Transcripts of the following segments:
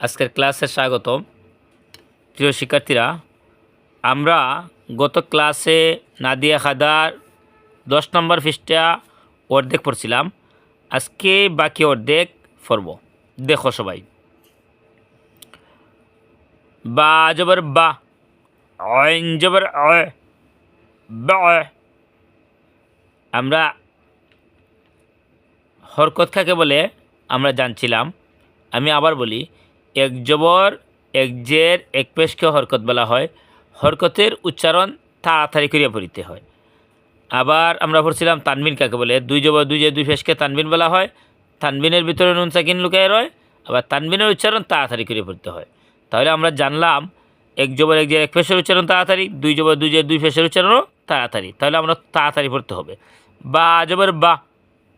আজকের ক্লাসে স্বাগতম। প্রিয় শিক্ষার্থীরা, আমরা গত ক্লাসে নাদিয়া খাদার দশ নম্বর পৃষ্ঠা অর্ধেক পড়ছিলাম। আজকে বাকি অর্ধেক পড়ব। দেখো সবাই। বা জবর বা জবর। আমরা হরকত কাকে বলে আমরা জানছিলাম। আমি আবার বলি এক জবর, এক জের, এক পেশকে হরকত বলা হয়। হরকতের উচ্চারণ তাড়াতাড়ি করিয়া পড়িতে হয়। আবার আমরা পড়ছিলাম তানবিন কাকে বলে? দুই জবর, দুই জের, দুই পেশকে তানবিন বলা হয়। তানবিনের ভিতরে নুন সাকিন লুকায় রয়, আবার তানবিনের উচ্চারণ তাড়াতাড়ি করে পড়তে হয়। তাহলে আমরা জানলাম এক জবর, এক জের, এক পেশের উচ্চারণ তাড়াতাড়ি, দুই জবর, দুই জের, দুই পেশের উচ্চারণও তাড়াতাড়ি। তাহলে আমরা তাড়াতাড়ি পড়তে হবে। বা জবর বা,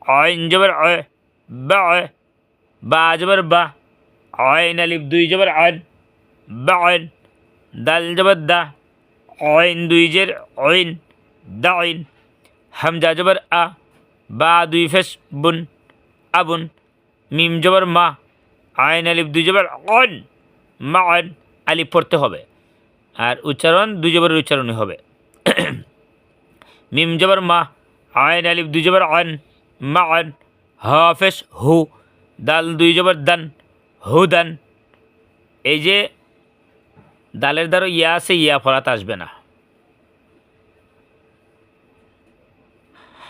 অইন জবর অয়, বা অয়, বা জবর বা। অইন আলিফ দুই জবর অয়ন বা অয়ন দাল জবর দা অইন দুই জের অইন দা অইন হামজা জবর আ বা দুই ফেস বুন আবুন মিম জবর মা আইন আলিফ দুই জবর অন মা অন আলিফ পড়তে হবে আর উচ্চারণ দুই জবরের উচ্চারণই হবে মিম জবর মা আইন আলিফ দুই জবর অন মা অন হাফেস হু দাল দুই জবর দান হু দান এই যে দালের দ্বারা ইয়া আছে, ইয়া ফরাত আসবে না।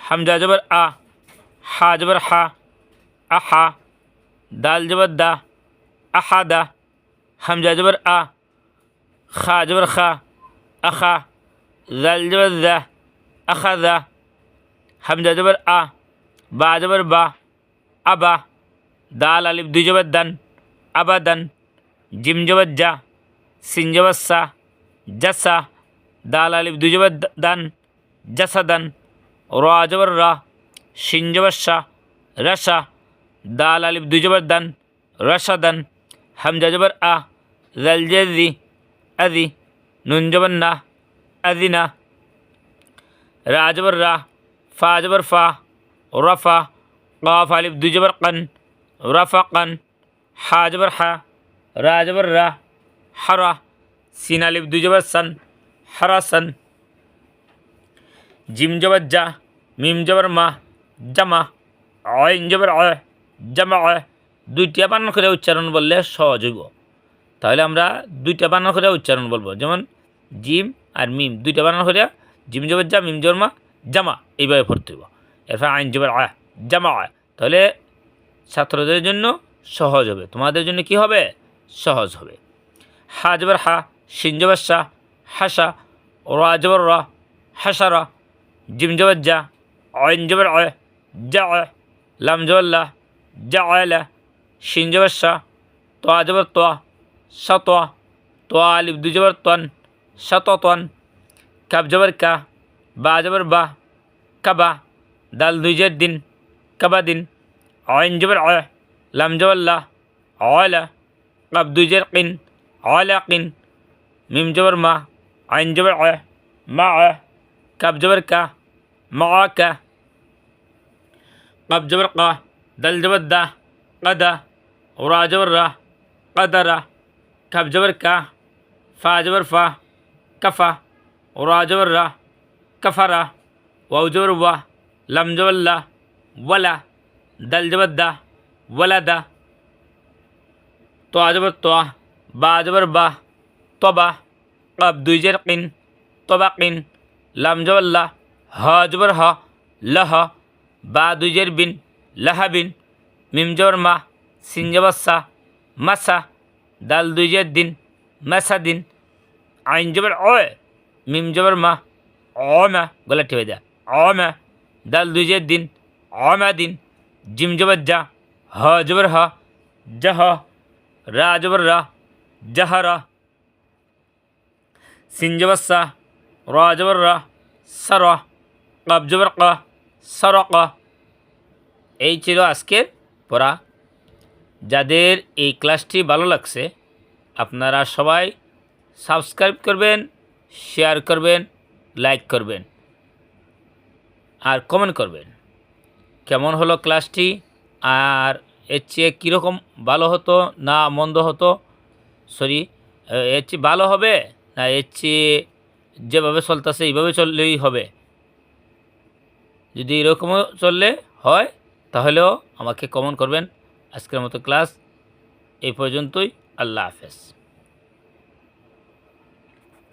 হামজা জবর আ, হা জবর হা আহা দাল জবর দা আহা দা, হামজা জবর আ, খা জবর খা আখা দাল জবর দা আখা দা, হামজা জবর আ, বা জবর বা আবা দাল আলিফ দুই জবর দান। আবাদান জিম জবর যা সিন জবর সা জাসা দাল আলিফ দুই জবর দান জাসাদান র জবর রা শিন জবর শা রসা দাল আলিফ দুই জবর দান রসাদান হামজা জবর আ জাল জেদি আদি নুন জবর না আদিনা রা জবর রা ফা জবর ফা রফা قاف আলিফ দুই জবর কান রফাকান হা জবর হা রা জবর রা, হারা সিন আলিফ দুই জবর সান। হারাসান জিম জবর যা মিম জবর মা, জামা অইন জবর অয়, জামা অয়, দুইটা বানান করে উচ্চারণ বললে সহজ হইব। তাহলে আমরা দুইটা বানান করে উচ্চারণ বলব। যেমন জিম আর মিম, দুইটা বানান করে জিম জবর যা মিম জবর মা, জামা, এইভাবে পড়তে হইব। এরপর আইন জবর অয়, জামা অয়। তাহলে ছাত্রদের জন্য সহজ হবে। তোমাদের জন্য কি হবে? সহজ হবে। হা জবর হা শিন জবর শা হাসা রা জবর রা হাসারা জিম জবর যা অইন জবর অয় যা অয় লাম জবর লা যা অয়লা শিন জবর শা তোয়া জবর তোয়া, সা তোয়া আলিফ দু জবর তন শত তন কাব জবর কা, বা জবর বা কাবা দাল দুই জের দিন কাবা দিন অইন জবর অয় লাম জবর লা অয়লা কাব দুই জের কিন অয়লা কিন মিম জবর মা আইন জবর অয় মা অয় কাব জবর কা মা কা কাব জবর কা দল জবর দা কদা রা জবর রা কদরা কাব জবর কা ফা জবর ফা কফা রা জবর রা কফরা ওয়াও জবর ওয়া লাম দা ওয়ালাদা তো আজবর তো বা আজবর বা তবা কাব দুই জের কিন তবা কিন লাম জবর লা হ জবর হ লহ বা দুই জের বিন লাহা বিন মিম জবর মা সিন জবর সা মাসা দাল দুই জের দিন মাসা দিন আইন জবর অয় মিম জবর মা অমা গলা ঠেবে যা অমা দাল দুই জের দিন অমা দিন জিম জবর যা হ, জবর হ। জহ রা রা। জাহারা সিন, জবর সা। রা রা। সর কাব, জবর কা। সরক এই ছিল আজকের পড়া। যাদের এই ক্লাসটি ভালো লাগছে, আপনারা সবাই সাবস্ক্রাইব করবেন, শেয়ার করবেন, লাইক করবেন, আর কমেন্ট করবেন। কেমন হলো ক্লাসটি? আর এর চেয়ে কীরকম ভালো হতো না মন্দ হতো? সরি এর চেয়ে ভালো হবে না এর চেয়ে যেভাবে চলতেছে এইভাবে চললেই হবে? যদি এরকমও চললে হয়, তাহলেও আমাকে কমন করবেন। আজকের মতো ক্লাস এই পর্যন্তই। আল্লাহ হাফেজ।